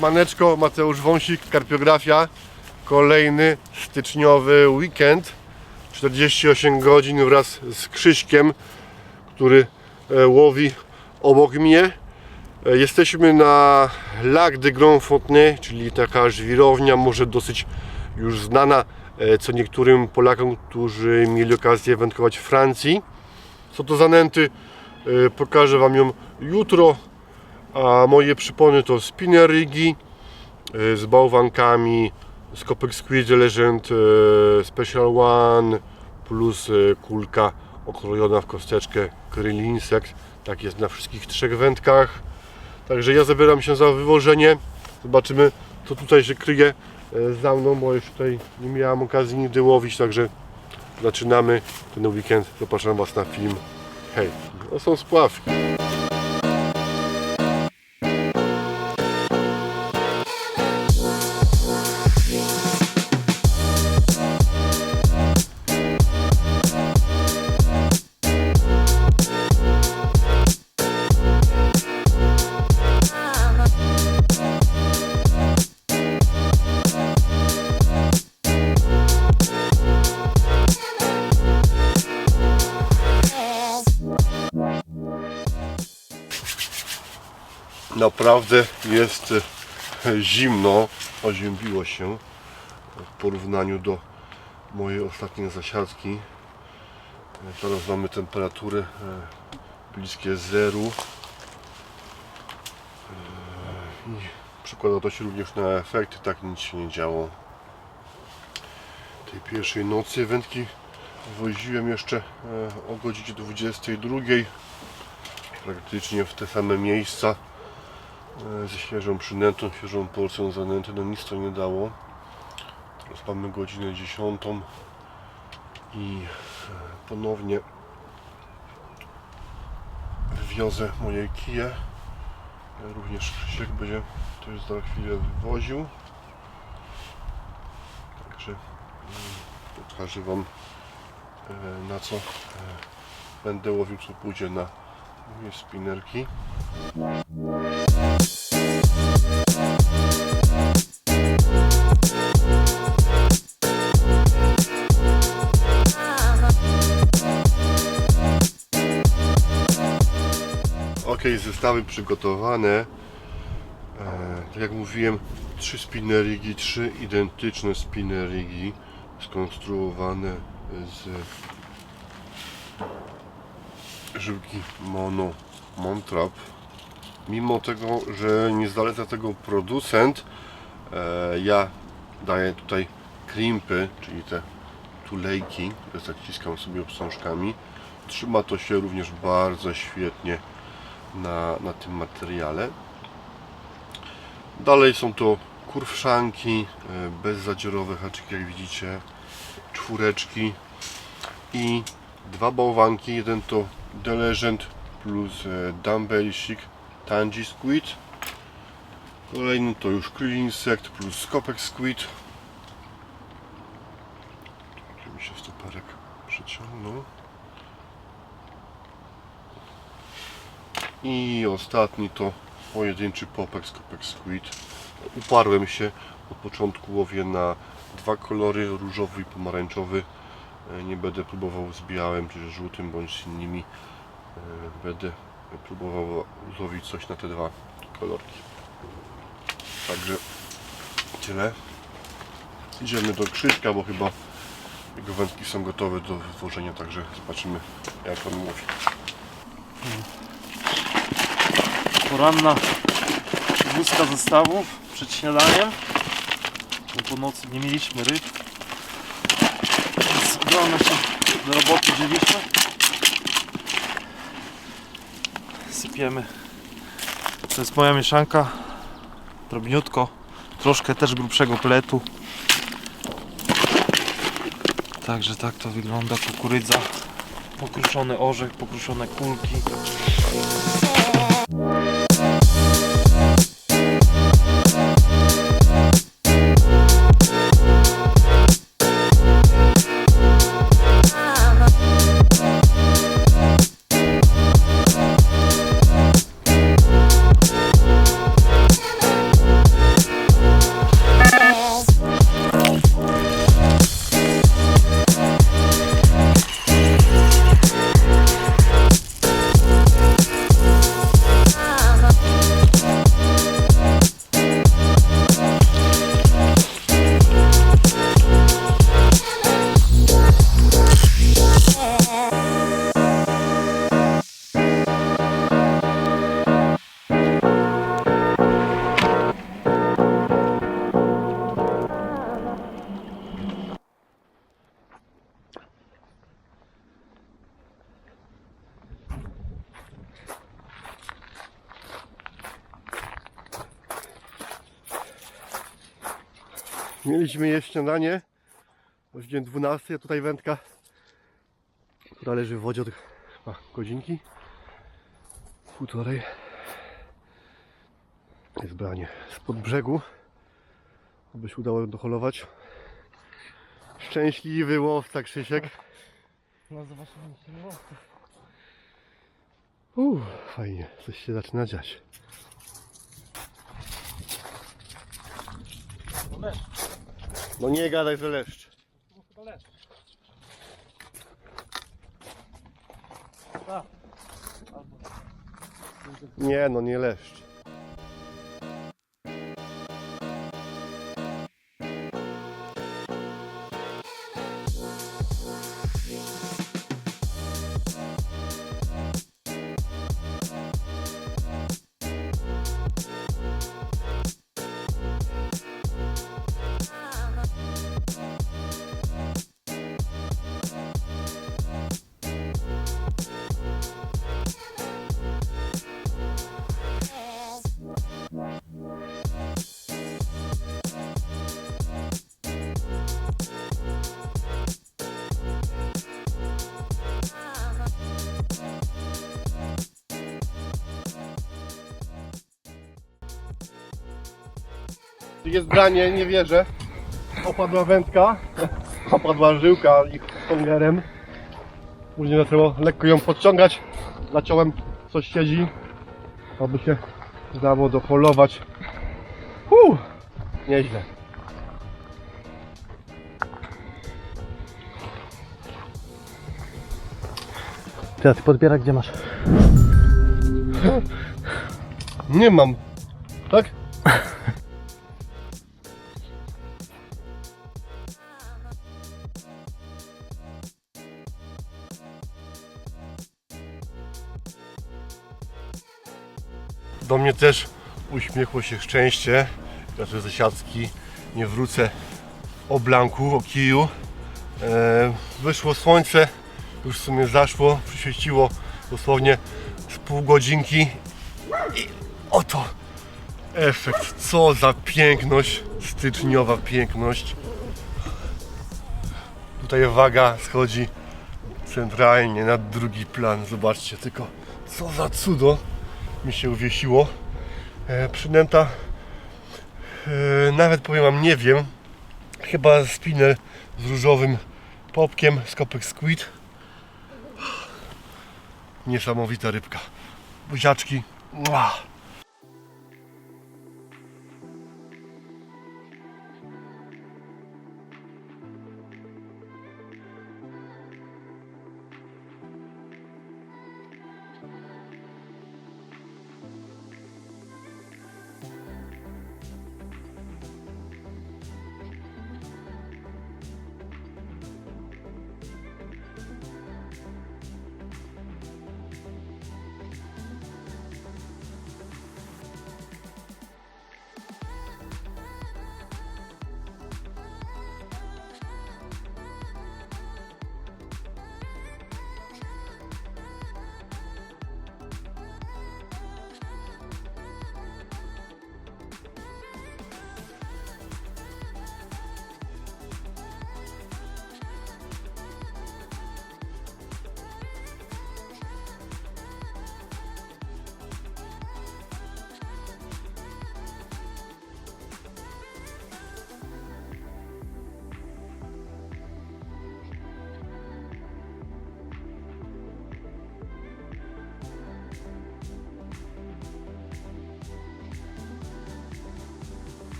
Siemaneczko, Mateusz Wąsik, Karpiografia. Kolejny styczniowy weekend. 48 godzin wraz z Krzyśkiem, który e, łowi obok mnie. E, Jesteśmy na Lac de Grand Fontenay, czyli taka żwirownia, może dosyć już znana e, co niektórym Polakom, którzy mieli okazję wędkować w Francji. Co to za nęty? Pokażę Wam ją jutro. A moje przypony to spinner rigi e, z bałwankami, Skopek Squid Legend e, Special One plus e, kulka okrojona w kosteczkę Krill Insect. Tak jest na wszystkich trzech wędkach. Także ja zabieram się za wywożenie. Zobaczymy co tutaj się kryje za mną, bo już tutaj nie miałem okazji nigdy łowić, także zaczynamy ten weekend. Zapraszam Was na film. Hej, to są spławki. Naprawdę jest e, zimno, oziębiło się w porównaniu do mojej ostatniej zasiadki. E, Teraz mamy temperatury e, bliskie zeru. I przekłada to się również na efekty, tak nic się nie działo. Tej pierwszej nocy wędki woziłem jeszcze o godzinie 22 praktycznie w te same miejsca ze świeżą przynętą, świeżą porcją zanęty, no nic to nie dało. Teraz mamy godzinę 10 i e, ponownie wywiozę moje kije. E, Również Krzysiek będzie to już za chwilę wywoził. Także mm, pokażę Wam e, na co e, będę łowił, co pójdzie na moje spinerki. Ok, zestawy przygotowane. E, tak jak mówiłem, trzy spinnerigi, trzy identyczne spinnerigi skonstruowane z żyłki mono Montrap. Mimo tego, że nie zaleca tego producent, e, ja daję tutaj krimpy, czyli te tulejki, które zaciskam sobie obsążkami. Trzyma to się również bardzo świetnie na, na tym materiale. Dalej są to kurwszanki, e, bezzadzierowe haczyki jak widzicie, czwóreczki i dwa bałwanki. Jeden to The Legend plus e, Dumbbellsik Tangy Squid. Kolejny to już Krill Insect plus Skopek Squid. Tu mi się stoperek przeciągnął. I ostatni to pojedynczy popek Skopek Squid. Uparłem się, od początku łowię na dwa kolory, różowy i pomarańczowy. E, Nie będę próbował z białym czy żółtym bądź z innymi. E, Będę próbował złowić coś na te dwa kolorki. Także tyle. Idziemy do Krzyśka, bo chyba jego wędki są gotowe do wytworzenia, także zobaczymy jak on łowi. Poranna wózka zestawów przed śniadaniem. Bo po nocy nie mieliśmy ryb. Rano się do roboty wzięliśmy. Sypiemy. To jest moja mieszanka. Drobniutko. Troszkę też grubszego pletu. Także tak to wygląda. Kukurydza. Pokruszony orzech, pokruszone kulki. Mieliśmy jeść śniadanie o godzinie 12, a tutaj wędka, która leży w wodzie od chyba godzinki, półtorej. Jest branie spod brzegu, aby się udało doholować. Szczęśliwy łowca Krzysiek. No zobaczymy się Uuu, fajnie, coś się zaczyna dziać. No nie gadaj, że leszcz. Nie, no nie leszcz. Jest branie, nie wierzę. Opadła wędka, opadła żyłka ich kongerem. Później zaczęło lekko ją podciągać. Zaciąłem coś siedzi, aby się dało dopolować. Uuu, nieźle. Teraz podbiera gdzie masz? Nie mam. Tak? Do mnie też uśmiechło się szczęście. Ja tu ze siatki nie wrócę o blanku, o kiju. E, wyszło słońce, już w sumie zaszło, przyświeciło dosłownie z pół godzinki Oto efekt. Co za piękność. Styczniowa piękność. Tutaj waga schodzi centralnie na drugi plan. Zobaczcie tylko, co za cudo mi się uwiesiło. E, przynęta, e, nawet powiem wam, nie wiem. Chyba spinner z różowym popkiem, skopek squid. Niesamowita rybka. Buziaczki. Mua.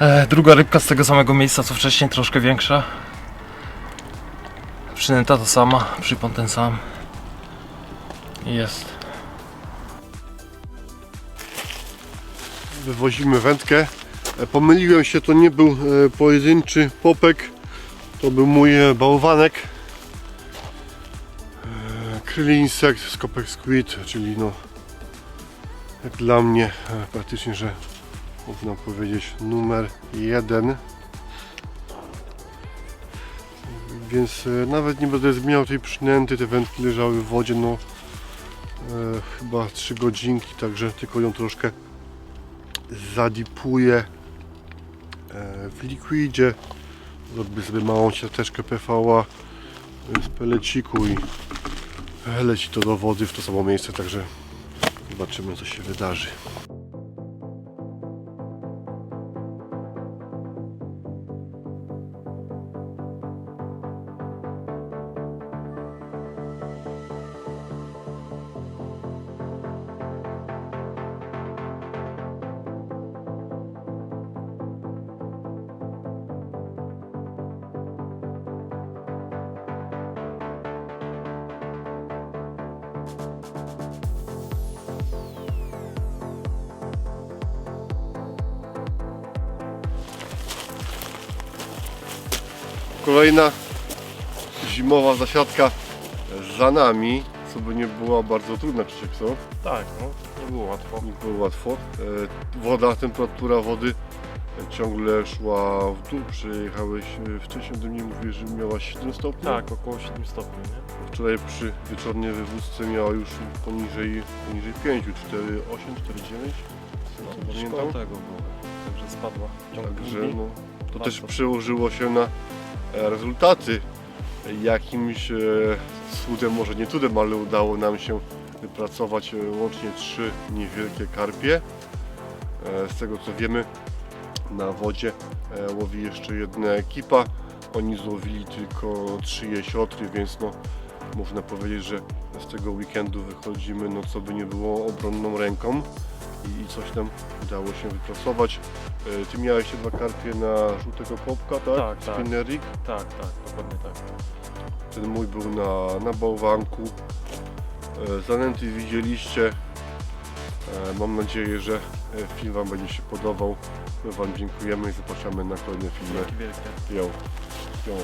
E, druga rybka z tego samego miejsca co wcześniej, troszkę większa. Przynęta to sama, przypon ten sam. Jest. wywozimy wędkę. E, Pomyliłem się, to nie był e, pojedynczy popek, to był mój e, bałwanek. Kryli insekt, skopek squid, czyli no jak dla mnie praktycznie, że można powiedzieć numer jeden. Więc e, nawet nie będę zmieniał tej przynęty, te wędki leżały w wodzie, no chyba 3 godzinki, także tylko ją troszkę zadipuję e, w likwidzie. Zrobię sobie małą siateczkę PVA z peleciku i leci to do wody w to samo miejsce, także zobaczymy co się wydarzy. Kolejna zimowa zasiadka za nami, co by nie była bardzo trudna, Krzysiek, co? Tak, no, nie było łatwo. Nie było łatwo. E, Woda, temperatura wody ciągle szła w dół. Przyjechałeś e, wcześniej do mnie, mówisz, że miałaś 7 stopni. Tak, około 7 stopni, nie? Wczoraj przy wieczornej wywózce miała już poniżej, poniżej 5, 4,8, 4,9. No, Co gdzieś pamiętam? tego było. Także spadła. Także no, to też przełożyło się na rezultaty. Jakimś e, cudem, może nie cudem, ale udało nam się wypracować e, łącznie trzy niewielkie karpie. E, Z tego co wiemy, na wodzie e, łowi jeszcze jedna ekipa. Oni złowili tylko trzy jesiotry, więc no, można powiedzieć, że z tego weekendu wychodzimy, no co by nie było, obronną ręką i coś nam udało się wypracować. E, Ty miałeś te dwa karpie na żółtego popka, tak? Tak, tak. Spinner rig. Tak, tak, dokładnie tak. Ten mój był na, na bałwanku. E, Zanęty widzieliście. E, Mam nadzieję, że e, film Wam będzie się podobał. My Wam dziękujemy i zapraszamy na kolejne filmy. Dzięki wielkie. Jo. Jo.